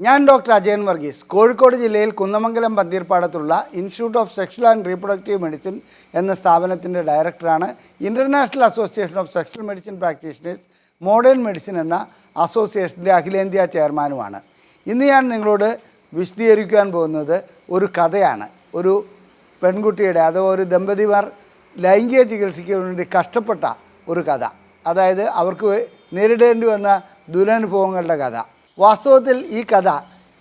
ഞാൻ ഡോക്ടർ അജയൻ വർഗീസ് കോഴിക്കോട് ജില്ലയിൽ Kunnamangalam പന്തീർപ്പാടത്തുള്ള institute of sexual and reproductive medicine എന്ന സ്ഥാപനത്തിന്റെ ഡയറക്ടറാണ് international association of sexual medicine practitioners modern medicine എന്ന അസോസിയേഷന്റെ അഖിലേന്ത്യാ ചെയർമാനുമാണ്. ഇന്ന് ഞാൻ നിങ്ങളോട് വിശദീകരിക്കാൻ പോകുന്നത് ഒരു കഥയാണ്. ഒരു പെൺകുട്ടിയുടെ അഥവാ ഒരു ദമ്പതിമാർ ലൈംഗിക ചികിത്സയ്ക്ക് വേണ്ടി കഷ്ടപ്പെട്ട ഒരു കഥ. അതായത് അവർക്ക് നേരിടേണ്ടി വന്ന ദുരനുഭവങ്ങളുടെ കഥ. വാസ്തവത്തിൽ ഈ കഥ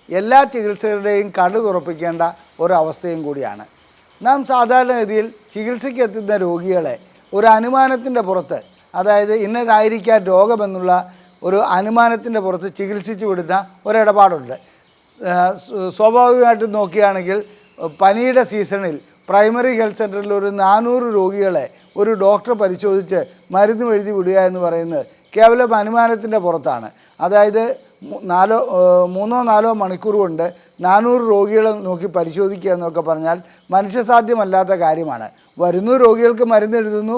എല്ലാ ചികിത്സകരുടെയും കണ്ണു തുറപ്പിക്കേണ്ട ഒരവസ്ഥയും കൂടിയാണ്. നാം സാധാരണഗതിയിൽ ചികിത്സയ്ക്ക് എത്തുന്ന രോഗികളെ ഒരു അനുമാനത്തിന്റെ പുറത്ത് അതായത് ഇന്നതായിരിക്കാം രോഗമെന്നുള്ള ഒരു അനുമാനത്തിന്റെ പുറത്ത് ചികിത്സിച്ചു വിടുന്ന ഒരിടപാടുണ്ട്. സ്വാഭാവികമായിട്ടും നോക്കുകയാണെങ്കിൽ പനിയുടെ സീസണിൽ പ്രൈമറി ഹെൽത്ത് സെന്ററിൽ ഒരു നാനൂറ് രോഗികളെ ഒരു ഡോക്ടർ പരിശോധിച്ച് മരുന്ന് എഴുതി വിടുക എന്ന് പറയുന്നത് കേവലം അനുമാനത്തിന്റെ പുറത്താണ്. അതായത് നാലോ മൂന്നോ നാലോ മണിക്കൂർ കൊണ്ട് നാനൂറ് രോഗികളെ നോക്കി പരിശോധിക്കുക എന്നൊക്കെ പറഞ്ഞാൽ മനുഷ്യസാധ്യമല്ലാത്ത കാര്യമാണ്. വരുന്നു രോഗികൾക്ക് മരുന്ന് എഴുതുന്നു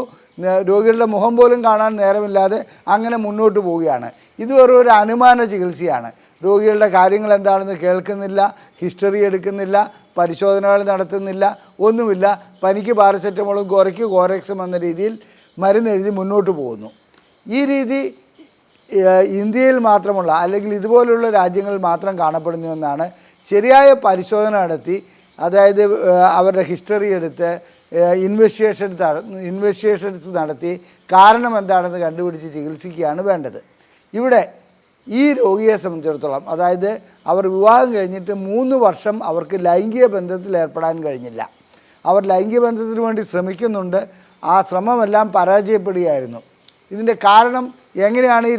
രോഗികളുടെ മുഖം പോലും കാണാൻ നേരമില്ലാതെ അങ്ങനെ മുന്നോട്ട് പോവുകയാണ്. ഇത് വെറും ഒരു അനുമാന ചികിത്സയാണ്. രോഗികളുടെ കാര്യങ്ങൾ എന്താണെന്ന് കേൾക്കുന്നില്ല ഹിസ്റ്ററി എടുക്കുന്നില്ല പരിശോധനകൾ നടത്തുന്നില്ല ഒന്നുമില്ല. പനിക്ക് പാരസെറ്റമോളും കുറയ്ക്ക് കോറക്സും എന്ന രീതിയിൽ മരുന്ന് എഴുതി മുന്നോട്ട് പോകുന്നു. ഈ രീതി ഇന്ത്യയിൽ മാത്രമുള്ള അല്ലെങ്കിൽ ഇതുപോലുള്ള രാജ്യങ്ങളിൽ മാത്രം കാണപ്പെടുന്നു എന്നാണ് ശരിയായ പരിശോധന നടത്തി. അതായത് അവരുടെ ഹിസ്റ്ററി എടുത്ത് ഇൻവെസ്റ്റിഗേഷൻ ഇൻവെസ്റ്റിഗേഷൻസ് നടത്തി കാരണം എന്താണെന്ന് കണ്ടുപിടിച്ച് ചികിത്സിക്കുകയാണ് വേണ്ടത്. ഇവിടെ ഈ രോഗിയെ സംബന്ധിച്ചിടത്തോളം അതായത് അവർ വിവാഹം കഴിഞ്ഞിട്ട് മൂന്ന് വർഷം അവർക്ക് ലൈംഗിക ബന്ധത്തിൽ ഏർപ്പെടാൻ കഴിഞ്ഞില്ല. അവർ ലൈംഗിക ബന്ധത്തിന് വേണ്ടി ശ്രമിക്കുന്നുണ്ട്. ആ ശ്രമമെല്ലാം പരാജയപ്പെടുകയായിരുന്നു. ഇതിന്റെ കാരണം എങ്ങനെയാണ് ഈ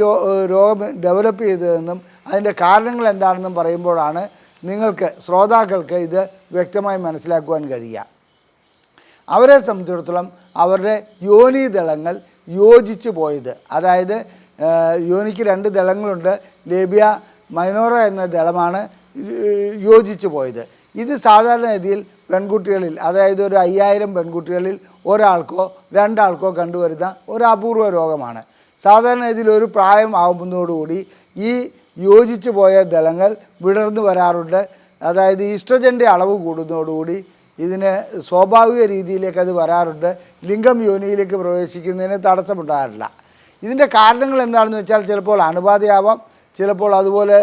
രോഗം ഡെവലപ്പ് ചെയ്തതെന്നും അതിന്റെ കാരണങ്ങൾ എന്താണെന്നും പറയുമ്പോഴാണ് നിങ്ങൾക്ക് ശ്രോതാക്കൾക്ക് ഇത് വ്യക്തമായി മനസ്സിലാക്കുവാൻ കഴിയുക. അവരെ സംബന്ധിച്ചിടത്തോളം അവരുടെ യോനി ദളങ്ങൾ യോജിച്ചു പോയത്. അതായത് യോനിക്ക് രണ്ട് ദളങ്ങളുണ്ട്. ലേബിയ മൈനോറ എന്ന ദളമാണ് യോജിച്ചു പോയത്. ഇത് സാധാരണഗതിയിൽ പെൺകുട്ടികളിൽ അതായത് ഒരു അയ്യായിരം പെൺകുട്ടികളിൽ ഒരാൾക്കോ രണ്ടാൾക്കോ കണ്ടുവരുന്ന ഒരു അപൂർവ രോഗമാണ്. സാധാരണഗതിയിൽ ഒരു പ്രായം ആകുന്നതോടുകൂടി ഈ യോജിച്ചു പോയ ദളങ്ങൾ വിടർന്നു വരാറുണ്ട്. അതായത് ഈസ്ട്രജന്റെ അളവ് കൂടുന്നതോടുകൂടി ഇതിന് സ്വാഭാവിക രീതിയിലേക്ക് അത് വരാറുണ്ട്. ലിംഗം യോനിയിലേക്ക് പ്രവേശിക്കുന്നതിന് തടസ്സമുണ്ടാകാറില്ല. ഇതിന്റെ കാരണങ്ങൾ എന്താണെന്ന് വെച്ചാൽ ചിലപ്പോൾ അണുബാധയാവാം ചിലപ്പോൾ അതുപോലെ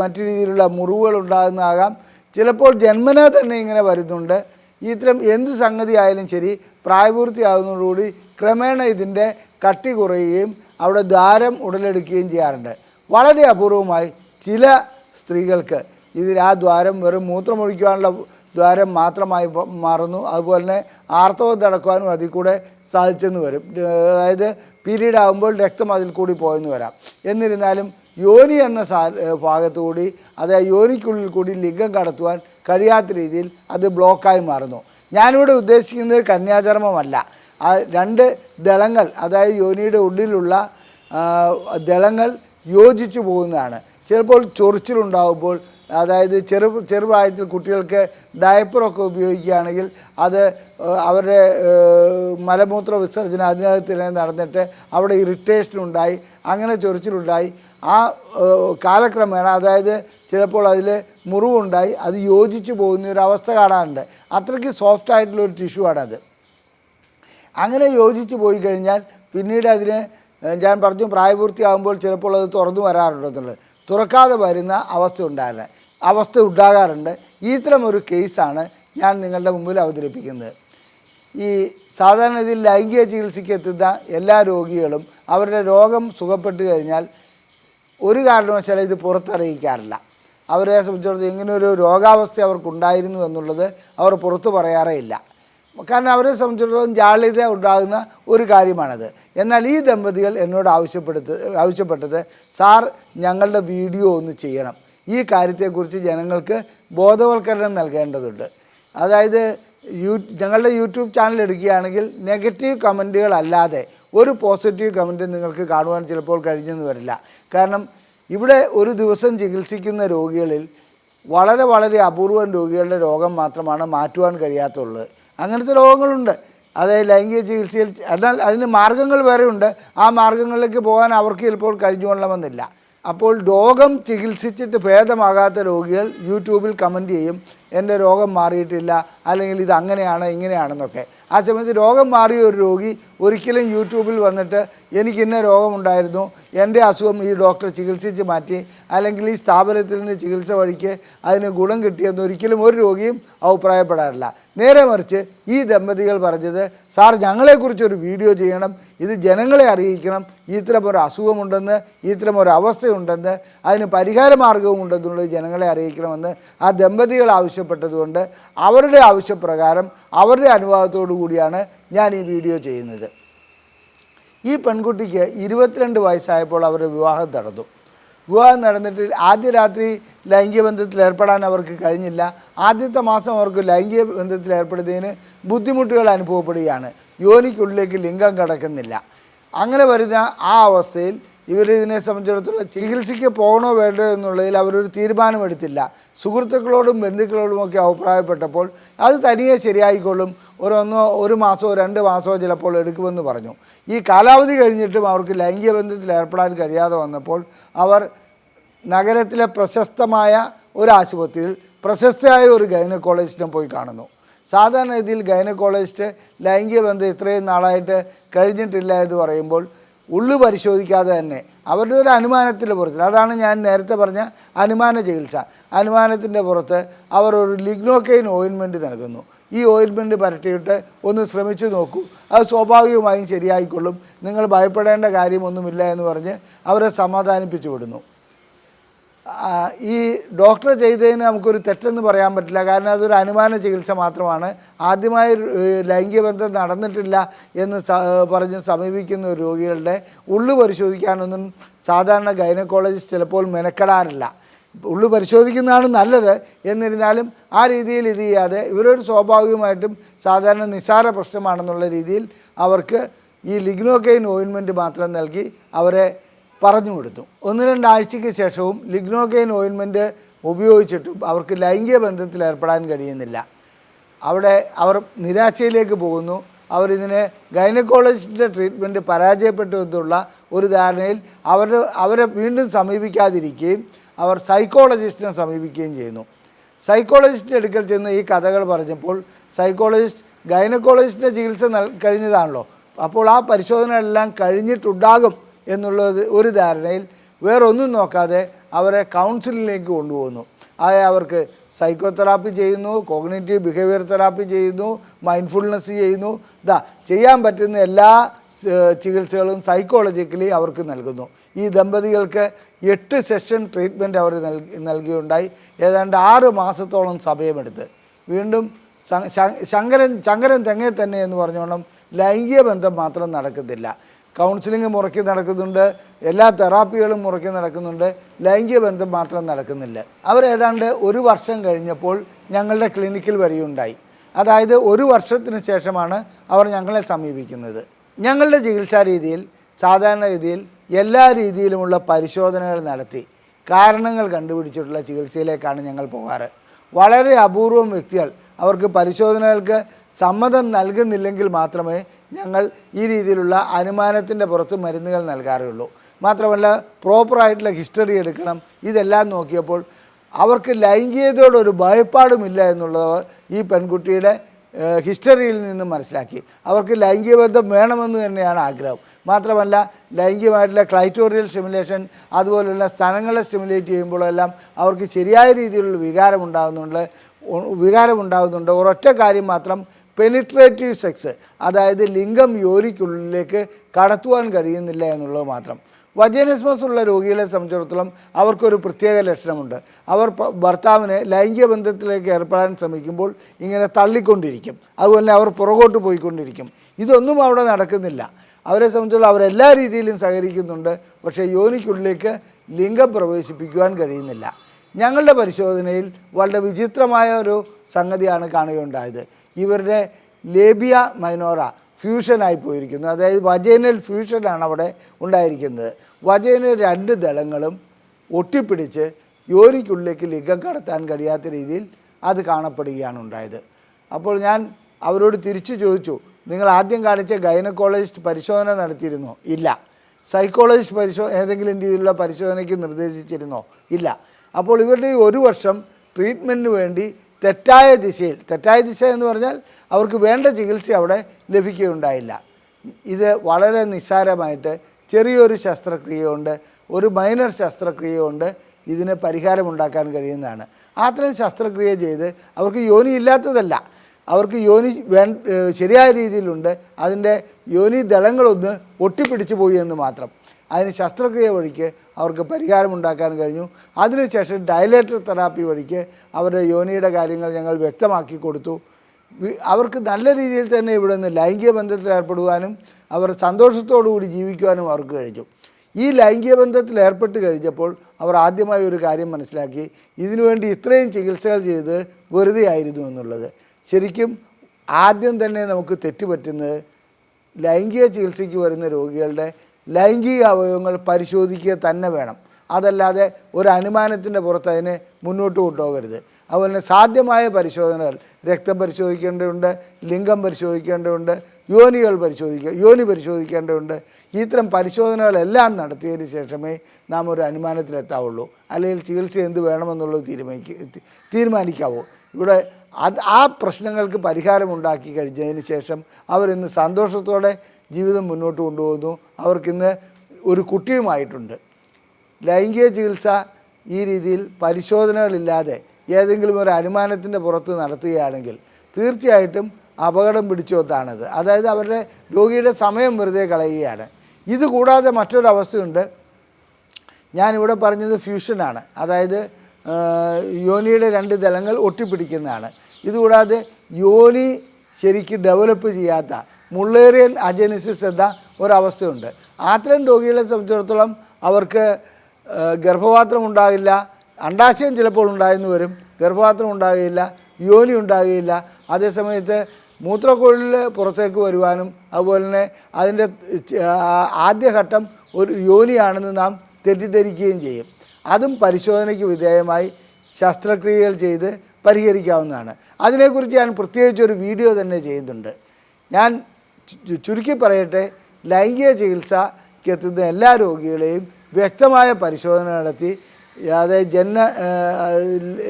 മറ്റു രീതിയിലുള്ള മുറിവുകൾ ഉണ്ടാകുന്നതാകാം. ചിലപ്പോൾ ജന്മന തന്നെ ഇങ്ങനെ വരുന്നുണ്ട്. ഇത്തരം എന്ത് സംഗതി ആയാലും ശരി പ്രായപൂർത്തിയാകുന്നതോടുകൂടി ക്രമേണ ഇതിന്റെ കട്ടി കുറയുകയും അവിടെ ദ്വാരം ഉടലെടുക്കുകയും ചെയ്യാറുണ്ട്. വളരെ അപൂർവമായി ചില സ്ത്രീകൾക്ക് ഇതിൽ ആ ദ്വാരം വെറും മൂത്രമൊഴിക്കുവാനുള്ള ദ്വാരം മാത്രമായി മാറുന്നു. അതുപോലെ തന്നെ ആർത്തവം നടക്കുവാനും അതിൽ കൂടെ സാധിച്ചെന്ന് വരും. അതായത് പീരീഡ് ആകുമ്പോൾ രക്തം അതിൽ കൂടി പോയെന്ന് വരാം. എന്നിരുന്നാലും യോനി എന്ന സാ ഭാഗത്തുകൂടി ഭാഗത്തു കൂടി അതായത് യോനിക്കുള്ളിൽ കൂടി ലിംഗം കടത്തുവാൻ കഴിയാത്ത രീതിയിൽ അത് ബ്ലോക്കായി മാറുന്നു. ഞാനിവിടെ ഉദ്ദേശിക്കുന്നത് കന്യാചർമ്മമല്ല. ആ രണ്ട് ദളങ്ങൾ അതായത് യോനിയുടെ ഉള്ളിലുള്ള ദളങ്ങൾ യോജിച്ചു പോകുന്നതാണ്. ചിലപ്പോൾ ചൊറിച്ചിലുണ്ടാകുമ്പോൾ അതായത് ചെറു ചെറുപ്രായത്തിൽ കുട്ടികൾക്ക് ഡയപ്പറൊക്കെ ഉപയോഗിക്കുകയാണെങ്കിൽ അത് അവരുടെ മലമൂത്ര വിസർജനം അതിനകത്ത് തന്നെ നടന്നിട്ട് അവിടെ ഇറിറ്റേഷൻ ഉണ്ടായി അങ്ങനെ ചൊറിച്ചിലുണ്ടായി. ആ കാലക്രമേണ അതായത് ചിലപ്പോൾ അതിൽ മുറിവുണ്ടായി അത് യോജിച്ചു പോകുന്ന ഒരു അവസ്ഥ കാണാറുണ്ട്. അത്രയ്ക്ക് സോഫ്റ്റ് ആയിട്ടുള്ള ഒരു ടിഷ്യൂ ആണത്. അങ്ങനെ യോജിച്ച് പോയി കഴിഞ്ഞാൽ പിന്നീട് അതിന് ഞാൻ പറഞ്ഞു പ്രായപൂർത്തിയാകുമ്പോൾ ചിലപ്പോൾ അത് തുറന്നു വരാറുണ്ടെന്നുള്ളത് തുറക്കാതെ വരുന്ന അവസ്ഥ ഉണ്ടാകില്ല അവസ്ഥ ഉണ്ടാകാറുണ്ട്. ഇത്തരം ഒരു കേസാണ് ഞാൻ നിങ്ങളുടെ മുമ്പിൽ അവതരിപ്പിക്കുന്നത്. ഈ സാധാരണ ഇതിൽ ലൈംഗിക ചികിത്സയ്ക്ക് എത്തുന്ന എല്ലാ രോഗികളും അവരുടെ രോഗം സുഖപ്പെട്ടു കഴിഞ്ഞാൽ ഒരു കാരണവശാലും ഇത് പുറത്തറിയിക്കാറില്ല. അവരെ സംബന്ധിച്ചിടത്തോളം എങ്ങനെയൊരു ഒരു രോഗാവസ്ഥ അവർക്കുണ്ടായിരുന്നു എന്നുള്ളത് അവർ പുറത്തു പറയാറേ ഇല്ല. കാരണം അവരെ സംബന്ധിച്ചിടത്തോളം ജാള്യത ഉണ്ടാകുന്ന ഒരു കാര്യമാണത്. എന്നാൽ ഈ ദമ്പതികൾ എന്നോട് ആവശ്യപ്പെടുത്ത ആവശ്യപ്പെട്ടത് സാർ ഞങ്ങളുടെ വീഡിയോ ഒന്ന് ചെയ്യണം. ഈ കാര്യത്തെക്കുറിച്ച് ജനങ്ങൾക്ക് ബോധവൽക്കരണം നൽകേണ്ടതുണ്ട്. അതായത് യൂ ഞങ്ങളുടെ യൂട്യൂബ് ചാനൽ എടുക്കുകയാണെങ്കിൽ നെഗറ്റീവ് കമന്റുകളല്ലാതെ ഒരു പോസിറ്റീവ് കമന്റ് നിങ്ങൾക്ക് കാണുവാൻ ചിലപ്പോൾ കഴിഞ്ഞെന്ന് വരില്ല. കാരണം ഇവിടെ ഒരു ദിവസം ചികിത്സിക്കുന്ന രോഗികളിൽ വളരെ വളരെ അപൂർവം രോഗികളുടെ രോഗം മാത്രമാണ് മാറ്റുവാൻ കഴിയാത്തുള്ളത് അങ്ങനത്തെ രോഗങ്ങളുണ്ട്. അത് ലൈംഗിക ചികിത്സയിൽ എന്നാൽ അതിന് മാർഗങ്ങൾ വേറെ ഉണ്ട് ആ മാർഗങ്ങളിലേക്ക് പോകാൻ അവർക്ക് ചിലപ്പോൾ കഴിഞ്ഞുകൊള്ളണമെന്നില്ല. അപ്പോൾ രോഗം ചികിത്സിച്ചിട്ട് ഭേദമാകാത്ത രോഗികൾ യൂട്യൂബിൽ കമന്റ് ചെയ്യും. എന്റെ രോഗം മാറിയിട്ടില്ല. അല്ലെങ്കിൽ ഇത് അങ്ങനെയാണ് ഇങ്ങനെയാണെന്നൊക്കെ. ആ സമയത്ത് രോഗം മാറിയ ഒരു രോഗി ഒരിക്കലും യൂട്യൂബിൽ വന്നിട്ട് എനിക്ക് ഇന്ന രോഗമുണ്ടായിരുന്നു എന്റെ അസുഖം ഈ ഡോക്ടർ ചികിത്സിച്ച് മാറ്റി അല്ലെങ്കിൽ ഈ സ്ഥാപനത്തിൽ നിന്ന് ചികിത്സ വഴിക്ക് അതിന് ഗുണം കിട്ടിയെന്ന് ഒരിക്കലും ഒരു രോഗിയും അഭിപ്രായപ്പെടാറില്ല. നേരെ മറിച്ച് ഈ ദമ്പതികൾ പറഞ്ഞത് സാർ ഞങ്ങളെക്കുറിച്ചൊരു വീഡിയോ ചെയ്യണം ഇത് ജനങ്ങളെ അറിയിക്കണം ഇത്തരം ഒരു അസുഖമുണ്ടെന്ന് ഇത്തരം ഒരു അവസ്ഥയുണ്ടെന്ന് അതിന് പരിഹാര മാർഗവും ഉണ്ടെന്നുള്ളത് ജനങ്ങളെ അറിയിക്കണമെന്ന് ആ ദമ്പതികൾ ആവശ്യപ്പെട്ടതുകൊണ്ട് അവരുടെ ആവശ്യപ്രകാരം അവരുടെ അനുവാദത്തോടു കൂടിയാണ് ഞാൻ ഈ വീഡിയോ ചെയ്യുന്നത്. ഈ പെൺകുട്ടിക്ക് ഇരുപത്തിരണ്ട് വയസ്സായപ്പോൾ അവരുടെ വിവാഹം നടന്നു. വിവാഹം നടന്നിട്ട് ആദ്യ രാത്രി ലൈംഗിക ബന്ധത്തിൽ ഏർപ്പെടാൻ അവർക്ക് കഴിഞ്ഞില്ല. ആദ്യത്തെ മാസം അവർക്ക് ലൈംഗിക ബന്ധത്തിൽ ഏർപ്പെടുന്നതിന് ബുദ്ധിമുട്ടുകൾ അനുഭവപ്പെടുകയാണ്. യോനിക്കുള്ളിലേക്ക് ലിംഗം കടക്കുന്നില്ല. അങ്ങനെ വരുന്ന ആ അവസ്ഥയിൽ ഇവർ ഇതിനെ സംബന്ധിച്ചിടത്തോളം ചികിത്സയ്ക്ക് പോകണോ വേണ്ടോ എന്നുള്ളതിൽ അവരൊരു തീരുമാനമെടുത്തില്ല. സുഹൃത്തുക്കളോടും ബന്ധുക്കളോടുമൊക്കെ അഭിപ്രായപ്പെട്ടപ്പോൾ അത് തനിയെ ശരിയായിക്കൊള്ളും. ഒരു ഒന്നോ ഒരു മാസമോ രണ്ട് മാസമോ ചിലപ്പോൾ എടുക്കുമെന്ന് പറഞ്ഞു. ഈ കാലാവധി കഴിഞ്ഞിട്ടും അവർക്ക് ലൈംഗിക ബന്ധത്തിൽ ഏർപ്പെടാൻ കഴിയാതെ വന്നപ്പോൾ അവർ നഗരത്തിലെ പ്രശസ്തമായ ഒരു ആശുപത്രിയിൽ പ്രശസ്തമായ ഒരു ഗൈനക്കോളജിസ്റ്റിനെ പോയി കാണുന്നു. സാധാരണ രീതിയിൽ ഗൈനക്കോളജിസ്റ്റ് ലൈംഗിക ബന്ധം ഇത്രയും നാളായിട്ട് കഴിഞ്ഞിട്ടില്ല എന്ന് പറയുമ്പോൾ ഉള്ളു പരിശോധിക്കാതെ തന്നെ. അവരുടെ ഒരു അനുമാനത്തിന്റെ പുറത്ത്. അതാണ് ഞാൻ നേരത്തെ പറഞ്ഞ അനുമാന ചികിത്സ. അനുമാനത്തിന്റെ പുറത്ത് അവർ ഒരു ലിഗ്നോക്കെയിൻ ഓയിൻമെന്റ് നൽകുന്നു. ഈ ഓയിൻമെന്റ് പരട്ടിയിട്ട് ഒന്ന് ശ്രമിച്ചു നോക്കൂ. അത് സ്വാഭാവികമായും ശരിയായിക്കൊള്ളും. നിങ്ങൾ ഭയപ്പെടേണ്ട കാര്യമൊന്നുമില്ല എന്ന് പറഞ്ഞ് അവരെ സമാധാനിപ്പിച്ചു വിടുന്നു. ഈ ഡോക്ടർ ചെയ്തതിന് നമുക്കൊരു തെറ്റെന്ന് പറയാൻ പറ്റില്ല. കാരണം അതൊരു അനുമാന ചികിത്സ മാത്രമാണ്. ആദ്യമായി ലൈംഗിക ബന്ധം നടന്നിട്ടില്ല എന്ന് പറഞ്ഞ് സമീപിക്കുന്ന രോഗികളുടെ ഉള്ളു പരിശോധിക്കാനൊന്നും സാധാരണ ഗൈനക്കോളജിസ്റ്റ് ചിലപ്പോൾ മെനക്കെടാറില്ല. ഉള്ളു പരിശോധിക്കുന്നതാണ് നല്ലത്. എന്നിരുന്നാലും ആ രീതിയിൽ ഇത് ചെയ്യാതെ ഇവരൊരു സ്വാഭാവികമായിട്ടും സാധാരണ നിസ്സാര പ്രശ്നമാണെന്നുള്ള രീതിയിൽ അവർക്ക് ഈ ലിഗ്നോക്കെയിൻ ഓയിൻമെന്റ് മാത്രം നൽകി അവരെ പറഞ്ഞു കൊടുത്തു. ഒന്ന് രണ്ടാഴ്ചയ്ക്ക് ശേഷവും ലിഗ്നോഗെയിൻ ഓയിൻമെന്റ് ഉപയോഗിച്ചിട്ടും അവർക്ക് ലൈംഗിക ബന്ധത്തിൽ ഏർപ്പെടാൻ കഴിയുന്നില്ല. അവിടെ അവർ നിരാശയിലേക്ക് പോകുന്നു. അവരിതിനെ ഗൈനക്കോളജിസ്റ്റിന്റെ ട്രീറ്റ്മെന്റ് പരാജയപ്പെട്ടു എന്നുള്ള ഒരു ധാരണയിൽ അവർ അവരെ വീണ്ടും സമീപിക്കാതിരിക്കുകയും അവർ സൈക്കോളജിസ്റ്റിനെ സമീപിക്കുകയും ചെയ്യുന്നു. സൈക്കോളജിസ്റ്റിന്റെ അടുക്കൽ ചെന്ന് ഈ കഥകൾ പറഞ്ഞപ്പോൾ സൈക്കോളജിസ്റ്റ് ഗൈനക്കോളജിസ്റ്റിന്റെ ചികിത്സ നൽ കഴിഞ്ഞതാണല്ലോ. അപ്പോൾ ആ പരിശോധന പരിശോധനകളെല്ലാം കഴിഞ്ഞിട്ടുണ്ടാകും. എന്നുള്ളത് ഒരു ധാരണയിൽ വേറൊന്നും നോക്കാതെ അവരെ കൗൺസിലിലേക്ക് കൊണ്ടുപോകുന്നു. ആയ അവർക്ക് സൈക്കോതെറാപ്പി ചെയ്യുന്നു കോഗ്നേറ്റീവ് ബിഹേവിയർ തെറാപ്പി ചെയ്യുന്നു മൈൻഡ്ഫുൾനെസ് ചെയ്യുന്നു. ഇതാ ചെയ്യാൻ പറ്റുന്ന എല്ലാ ചികിത്സകളും സൈക്കോളജിക്കലി അവർക്ക് നൽകുന്നു. ഈ ദമ്പതികൾക്ക് എട്ട് സെഷൻ ട്രീറ്റ്മെന്റ് അവർ നൽകി നൽകിയുണ്ടായി. ഏതാണ്ട് ആറ് മാസത്തോളം സമയമെടുത്ത്. വീണ്ടും ശങ്കരൻ ശങ്കരൻ തെങ്ങേ തന്നെ എന്ന് പറഞ്ഞോണം ലൈംഗിക ബന്ധം മാത്രം നടക്കുന്നില്ല കൗൺസിലിംഗ് മുറയ്ക്ക് നടക്കുന്നുണ്ട് എല്ലാ തെറാപ്പികളും മുറയ്ക്ക് നടക്കുന്നുണ്ട് ലൈംഗിക ബന്ധം മാത്രം നടക്കുന്നില്ല. അവർ ഏതാണ്ട് ഒരു വർഷം കഴിഞ്ഞപ്പോൾ ഞങ്ങളുടെ ക്ലിനിക്കിൽ വരികയുണ്ടായി അതായത് ഒരു വർഷത്തിന് ശേഷമാണ് അവർ ഞങ്ങളെ സമീപിക്കുന്നത്. ഞങ്ങളുടെ ചികിത്സാ രീതിയിൽ സാധാരണഗതിയിൽ എല്ലാ രീതിയിലുമുള്ള പരിശോധനകൾ നടത്തി കാരണങ്ങൾ കണ്ടുപിടിച്ചിട്ടുള്ള ചികിത്സയിലേക്കാണ് ഞങ്ങൾ പോകാറ്. വളരെ അപൂർവം വ്യക്തികൾ അവർക്ക് പരിശോധനകൾക്ക് സമ്മതം നൽകുന്നില്ലെങ്കിൽ മാത്രമേ ഞങ്ങൾ ഈ രീതിയിലുള്ള അനുമാനത്തിന്റെ പുറത്ത് മരുന്നുകൾ നൽകാറുള്ളൂ. മാത്രമല്ല പ്രോപ്പറായിട്ടുള്ള ഹിസ്റ്ററി എടുക്കണം. ഇതെല്ലാം നോക്കിയപ്പോൾ അവർക്ക് ലൈംഗികതയോടൊരു ഭയപ്പാടുമില്ല എന്നുള്ളത് ഈ പെൺകുട്ടിയുടെ ഹിസ്റ്ററിയിൽ നിന്നും മനസ്സിലാക്കി. അവർക്ക് ലൈംഗിക ബന്ധം വേണമെന്ന് തന്നെയാണ് ആഗ്രഹം. മാത്രമല്ല ലൈംഗികമായിട്ടുള്ള ക്ലൈറ്റോറിയൽ സ്റ്റിമുലേഷൻ അതുപോലുള്ള സ്ഥലങ്ങളെ സ്റ്റിമുലേറ്റ് ചെയ്യുമ്പോഴെല്ലാം അവർക്ക് ശരിയായ രീതിയിലുള്ള വികാരം ഉണ്ടാകുന്നുണ്ട് ഉ- വികാരം ഒരൊറ്റ കാര്യം മാത്രം പെനിട്രേറ്റീവ് സെക്സ് അതായത് ലിംഗം യോനിക്കുള്ളിലേക്ക് കടത്തുവാൻ കഴിയുന്നില്ല എന്നുള്ളത് മാത്രം. വജേനിസ്മസ് ഉള്ള രോഗികളെ സംബന്ധിച്ചിടത്തോളം അവർക്കൊരു പ്രത്യേക ലക്ഷണമുണ്ട്. അവർ ഭർത്താവിനെ ലൈംഗിക ബന്ധത്തിലേക്ക് ഏർപ്പെടാൻ ശ്രമിക്കുമ്പോൾ ഇങ്ങനെ തള്ളിക്കൊണ്ടിരിക്കും. അതുപോലെ അവർ പുറകോട്ട് പോയിക്കൊണ്ടിരിക്കും. ഇതൊന്നും അവിടെ നടക്കുന്നില്ല. അവരെ സംബന്ധിച്ചിടത്തോളം അവരെല്ലാ രീതിയിലും സഹകരിക്കുന്നുണ്ട്. പക്ഷേ യോനിക്കുള്ളിലേക്ക് ലിംഗം പ്രവേശിപ്പിക്കുവാൻ കഴിയുന്നില്ല. ഞങ്ങളുടെ പരിശോധനയിൽ വളരെ വിചിത്രമായ ഒരു സംഗതിയാണ് കാണുകയുണ്ടായത്. ഇവരുടെ ലേബിയ മൈനോറ ഫ്യൂഷനായി പോയിരിക്കുന്നു. അതായത് വജേനൽ ഫ്യൂഷനാണ് അവിടെ ഉണ്ടായിരിക്കുന്നത്. വജേനൽ രണ്ട് ദളങ്ങളും ഒട്ടിപ്പിടിച്ച് യോനിക്കുള്ളിലേക്ക് ലിംഗം കടത്താൻ കഴിയാത്ത രീതിയിൽ അത് കാണപ്പെടുകയാണ് ഉണ്ടായത്. അപ്പോൾ ഞാൻ അവരോട് തിരിച്ചു ചോദിച്ചു നിങ്ങൾ ആദ്യം കാണിച്ച ഗൈനക്കോളജിസ്റ്റ് പരിശോധന നടത്തിയിരുന്നോ? ഇല്ല. സൈക്കോളജിസ്റ്റ് പരിശോ ഏതെങ്കിലും രീതിയിലുള്ള പരിശോധനയ്ക്ക് നിർദ്ദേശിച്ചിരുന്നോ? ഇല്ല. അപ്പോൾ ഇവരുടെ ഒരു വർഷം ട്രീറ്റ്മെന്റിന് വേണ്ടി തെറ്റായ ദിശയിൽ തെറ്റായ ദിശ എന്ന് പറഞ്ഞാൽ അവർക്ക് വേണ്ട ചികിത്സ അവിടെ ലഭിക്കുകയുണ്ടായില്ല. ഇത് വളരെ നിസ്സാരമായിട്ട് ചെറിയൊരു ശസ്ത്രക്രിയ കൊണ്ട് ഒരു മൈനർ ശസ്ത്രക്രിയ കൊണ്ട് ഇതിന് പരിഹാരമുണ്ടാക്കാൻ കഴിയുന്നതാണ്. അത്രയും ശസ്ത്രക്രിയ ചെയ്ത് അവർക്ക് യോനി ഇല്ലാത്തതല്ല. അവർക്ക് യോനി വേ ശരിയായ രീതിയിലുണ്ട്. അതിന്റെ യോനി ദളങ്ങളൊന്ന് ഒട്ടിപ്പിടിച്ചു പോയി എന്ന് മാത്രം. അതിന് ശസ്ത്രക്രിയ വഴിക്ക് അവർക്ക് പരിഹാരം ഉണ്ടാക്കാൻ കഴിഞ്ഞു. അതിനുശേഷം ഡയലേറ്റർ തെറാപ്പി വഴിക്ക് അവരുടെ യോനിയുടെ കാര്യങ്ങൾ ഞങ്ങൾ വ്യക്തമാക്കി കൊടുത്തു. അവർക്ക് നല്ല രീതിയിൽ തന്നെ ഇവിടെ നിന്ന് ലൈംഗിക ബന്ധത്തിൽ ഏർപ്പെടുവാനും അവർ കൂടി ജീവിക്കുവാനും അവർക്ക് കഴിഞ്ഞു. ഈ ലൈംഗിക ബന്ധത്തിൽ ഏർപ്പെട്ട് കഴിഞ്ഞപ്പോൾ അവർ ആദ്യമായി ഒരു കാര്യം മനസ്സിലാക്കി. ഇതിനുവേണ്ടി ഇത്രയും ചികിത്സകൾ ചെയ്ത് വെറുതെ ആയിരുന്നു എന്നുള്ളത്. ശരിക്കും ആദ്യം തന്നെ നമുക്ക് തെറ്റുപറ്റുന്നത് ലൈംഗിക ചികിത്സയ്ക്ക് വരുന്ന രോഗികളുടെ ലൈംഗിക അവയവങ്ങൾ പരിശോധിക്കുക തന്നെ വേണം. അതല്ലാതെ ഒരു അനുമാനത്തിന്റെ പുറത്ത് അതിനെ മുന്നോട്ട് കൊണ്ടുപോകരുത്. അതുപോലെ തന്നെ സാധ്യമായ പരിശോധനകൾ രക്തം പരിശോധിക്കേണ്ടതുണ്ട് ലിംഗം പരിശോധിക്കേണ്ടതുണ്ട് യോനികൾ പരിശോധിക്കുക യോനി പരിശോധിക്കേണ്ടതുണ്ട്. ഇത്തരം പരിശോധനകളെല്ലാം നടത്തിയതിന് ശേഷമേ നാം ഒരു അനുമാനത്തിലെത്താവുള്ളൂ. അല്ലെങ്കിൽ ചികിത്സ എന്ത് വേണമെന്നുള്ളത് തീരുമാനിക്ക തീരുമാനിക്കാവൂ. ഇവിടെ അത് ആ പ്രശ്നങ്ങൾക്ക് പരിഹാരമുണ്ടാക്കി കഴിഞ്ഞതിന് ശേഷം അവരിന്ന് സന്തോഷത്തോടെ ജീവിതം മുന്നോട്ട് കൊണ്ടുപോകുന്നു. അവർക്കിന്ന് ഒരു കുട്ടിയുമായിട്ടുണ്ട്. ലൈംഗിക ചികിത്സ ഈ രീതിയിൽ പരിശോധനകളില്ലാതെ ഏതെങ്കിലും ഒരു അനുമാനത്തിന്റെ പുറത്ത് നടത്തുകയാണെങ്കിൽ തീർച്ചയായിട്ടും അപകടം പിടിച്ചോത്താണത് അതായത് അവരുടെ രോഗിയുടെ സമയം വെറുതെ കളയുകയാണ്. ഇതുകൂടാതെ മറ്റൊരവസ്ഥയുണ്ട്. ഞാനിവിടെ പറഞ്ഞത് ഫ്യൂഷനാണ്. അതായത് യോനിയുടെ രണ്ട് തലങ്ങൾ ഒട്ടിപ്പിടിക്കുന്നതാണ്. ഇതുകൂടാതെ യോനി ശരിക്ക് ഡെവലപ്പ് ചെയ്യാത്ത മുള്ളേറിയൻ അജനിസിസ് എന്ന ഒരവസ്ഥയുണ്ട്. ആത്രം രോഗികളെ സംബന്ധിച്ചിടത്തോളം അവർക്ക് ഗർഭപാത്രം ഉണ്ടാകില്ല അണ്ടാശയം ചിലപ്പോൾ ഉണ്ടായെന്ന് വരും ഗർഭപാത്രം ഉണ്ടാകുകയില്ല യോനി ഉണ്ടാകുകയില്ല. അതേസമയത്ത് മൂത്രക്കൊഴിൽ പുറത്തേക്ക് വരുവാനും അതുപോലെ തന്നെ അതിന്റെ ആദ്യഘട്ടം ഒരു യോനിയാണെന്ന് നാം തെറ്റിദ്ധരിക്കുകയും ചെയ്യും. അതും പരിശോധനയ്ക്ക് വിധേയമായി ശസ്ത്രക്രിയകൾ ചെയ്ത് പരിഹരിക്കാവുന്നതാണ്. അതിനെക്കുറിച്ച് ഞാൻ പ്രത്യേകിച്ച് ഒരു വീഡിയോ തന്നെ ചെയ്യുന്നുണ്ട്. ഞാൻ ചുരുക്കി പറയട്ടെ ലൈംഗിക ചികിത്സയ്ക്ക് എത്തുന്ന എല്ലാ രോഗികളെയും വ്യക്തമായ പരിശോധന നടത്തി അതായത് ജന്മ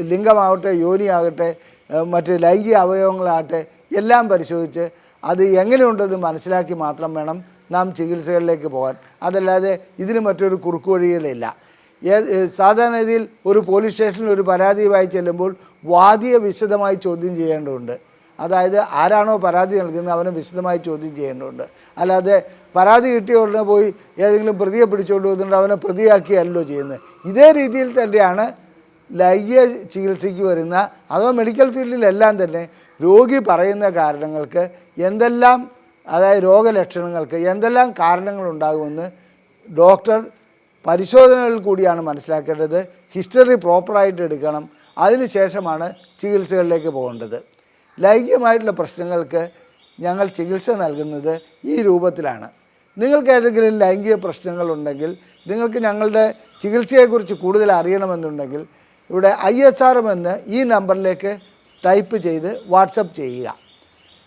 ലിംഗമാവട്ടെ യോനിയാകട്ടെ മറ്റ് ലൈംഗിക അവയവങ്ങളാകട്ടെ എല്ലാം പരിശോധിച്ച് അത് എങ്ങനെയുണ്ടെന്ന് മനസ്സിലാക്കി മാത്രം വേണം നാം ചികിത്സകളിലേക്ക് പോകാൻ. അതല്ലാതെ ഇതിന് മറ്റൊരു കുറുക്കു വഴികളില്ല ഏ- ഏ, സാധാരണ രീതിയിൽ ഒരു പോലീസ് സ്റ്റേഷനിൽ ഒരു പരാതിയുമായി ചെല്ലുമ്പോൾ വാദിയെ വിശദമായി ചോദ്യം ചെയ്യേണ്ടതുണ്ട്. അതായത് ആരാണോ പരാതി നൽകുന്നത് അവനെ വിശദമായി ചോദ്യം ചെയ്യേണ്ടതുണ്ട്. അല്ലാതെ പരാതി കിട്ടിയ ഉടനെ പോയി ഏതെങ്കിലും പ്രതിയെ പിടിച്ചുകൊണ്ട് പോകുന്നുണ്ട് അവനെ പ്രതിയാക്കിയല്ലോ ചെയ്യുന്നത്. ഇതേ രീതിയിൽ തന്നെയാണ് ലൈംഗിക ചികിത്സയ്ക്ക് വരുന്ന അഥവാ മെഡിക്കൽ ഫീൽഡിലെല്ലാം തന്നെ രോഗി പറയുന്ന കാരണങ്ങൾക്ക് എന്തെല്ലാം അതായത് രോഗലക്ഷണങ്ങൾക്ക് എന്തെല്ലാം കാരണങ്ങളുണ്ടാകുമെന്ന് ഡോക്ടർ പരിശോധനകളിൽ കൂടിയാണ് മനസ്സിലാക്കേണ്ടത്. ഹിസ്റ്ററി പ്രോപ്പറായിട്ട് എടുക്കണം. അതിനുശേഷമാണ് ചികിത്സകളിലേക്ക് പോകേണ്ടത്. ലൈംഗികമായിട്ടുള്ള പ്രശ്നങ്ങൾക്ക് ഞങ്ങൾ ചികിത്സ നൽകുന്നത് ഈ രൂപത്തിലാണ്. നിങ്ങൾക്ക് ഏതെങ്കിലും ലൈംഗിക പ്രശ്നങ്ങളുണ്ടെങ്കിൽ നിങ്ങൾക്ക് ഞങ്ങളുടെ ചികിത്സയെക്കുറിച്ച് കൂടുതൽ അറിയണമെന്നുണ്ടെങ്കിൽ ഇവിടെ ഐ എസ് ആർ എം എന്ന് ഈ നമ്പറിലേക്ക് ടൈപ്പ് ചെയ്ത് വാട്സപ്പ് ചെയ്യുക.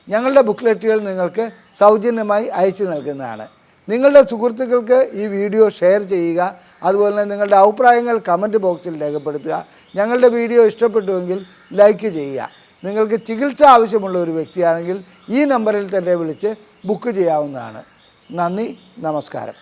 ഞങ്ങളുടെ ബുക്ക്ലെറ്റുകൾ നിങ്ങൾക്ക് സൗജന്യമായി അയച്ചു നൽകുന്നതാണ്. നിങ്ങളുടെ സുഹൃത്തുക്കൾക്ക് ഈ വീഡിയോ ഷെയർ ചെയ്യുക. അതുപോലെ തന്നെ നിങ്ങളുടെ അഭിപ്രായങ്ങൾ കമന്റ് ബോക്സിൽ രേഖപ്പെടുത്തുക. ഞങ്ങളുടെ വീഡിയോ ഇഷ്ടപ്പെട്ടുവെങ്കിൽ ലൈക്ക് ചെയ്യുക. നിങ്ങൾക്ക് ചികിത്സ ആവശ്യമുള്ള ഒരു വ്യക്തിയാണെങ്കിൽ ഈ നമ്പറിൽ തന്നെ വിളിച്ച് ബുക്ക് ചെയ്യാവുന്നതാണ്. നന്ദി നമസ്കാരം.